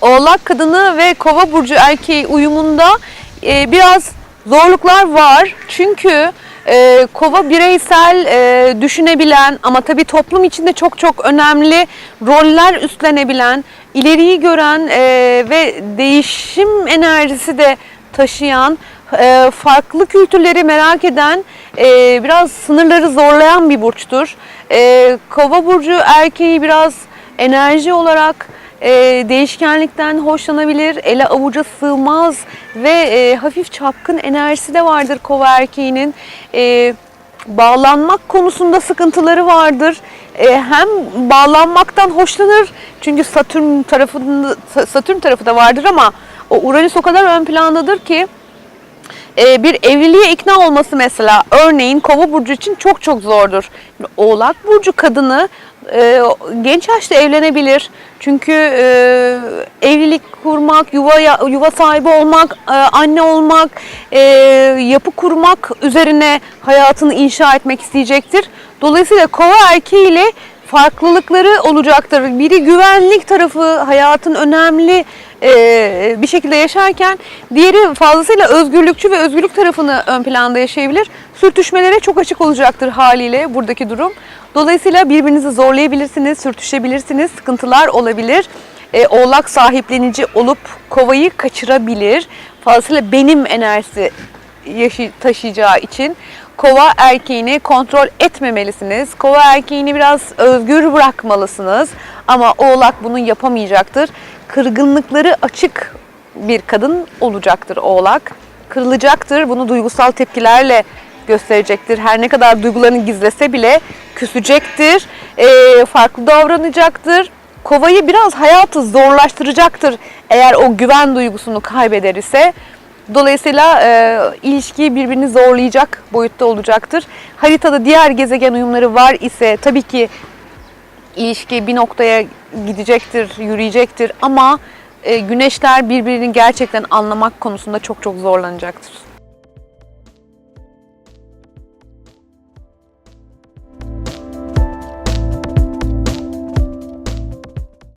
Oğlak kadını ve kova burcu erkeği uyumunda e, biraz zorluklar var. Çünkü e, kova bireysel e, düşünebilen ama tabii toplum içinde çok çok önemli roller üstlenebilen, ileriyi gören e, ve değişim enerjisi de taşıyan, e, farklı kültürleri merak eden, e, biraz sınırları zorlayan bir burçtur. E, kova burcu erkeği biraz enerji olarak e, değişkenlikten hoşlanabilir, ele avuca sığmaz ve e, hafif çapkın enerjisi de vardır kova erkeğinin. E, bağlanmak konusunda sıkıntıları vardır. E, hem bağlanmaktan hoşlanır çünkü Satürn tarafında Satürn tarafı da vardır ama o Uranüs o kadar ön plandadır ki e, bir evliliğe ikna olması mesela örneğin kova burcu için çok çok zordur. Oğlak burcu kadını e, genç yaşta evlenebilir. Çünkü e, evlilik kurmak, yuva yuva sahibi olmak, anne olmak, yapı kurmak üzerine hayatını inşa etmek isteyecektir. Dolayısıyla kova erkeğiyle farklılıkları olacaktır. Biri güvenlik tarafı hayatın önemli e, bir şekilde yaşarken diğeri fazlasıyla özgürlükçü ve özgürlük tarafını ön planda yaşayabilir. Sürtüşmelere çok açık olacaktır haliyle buradaki durum. Dolayısıyla birbirinizi zorlayabilirsiniz, sürtüşebilirsiniz, sıkıntılar olabilir. E, oğlak sahiplenici olup kovayı kaçırabilir. Fazlasıyla benim enerjisi taşıyacağı için kova erkeğini kontrol etmemelisiniz. Kova erkeğini biraz özgür bırakmalısınız. Ama oğlak bunu yapamayacaktır. Kırgınlıkları açık bir kadın olacaktır oğlak. Kırılacaktır. Bunu duygusal tepkilerle gösterecektir. Her ne kadar duygularını gizlese bile küsecektir. Ee, farklı davranacaktır. Kovayı biraz hayatı zorlaştıracaktır eğer o güven duygusunu kaybeder ise. Dolayısıyla e, ilişkiyi birbirini zorlayacak boyutta olacaktır. Haritada diğer gezegen uyumları var ise tabii ki ilişki bir noktaya gidecektir, yürüyecektir ama e, güneşler birbirini gerçekten anlamak konusunda çok çok zorlanacaktır.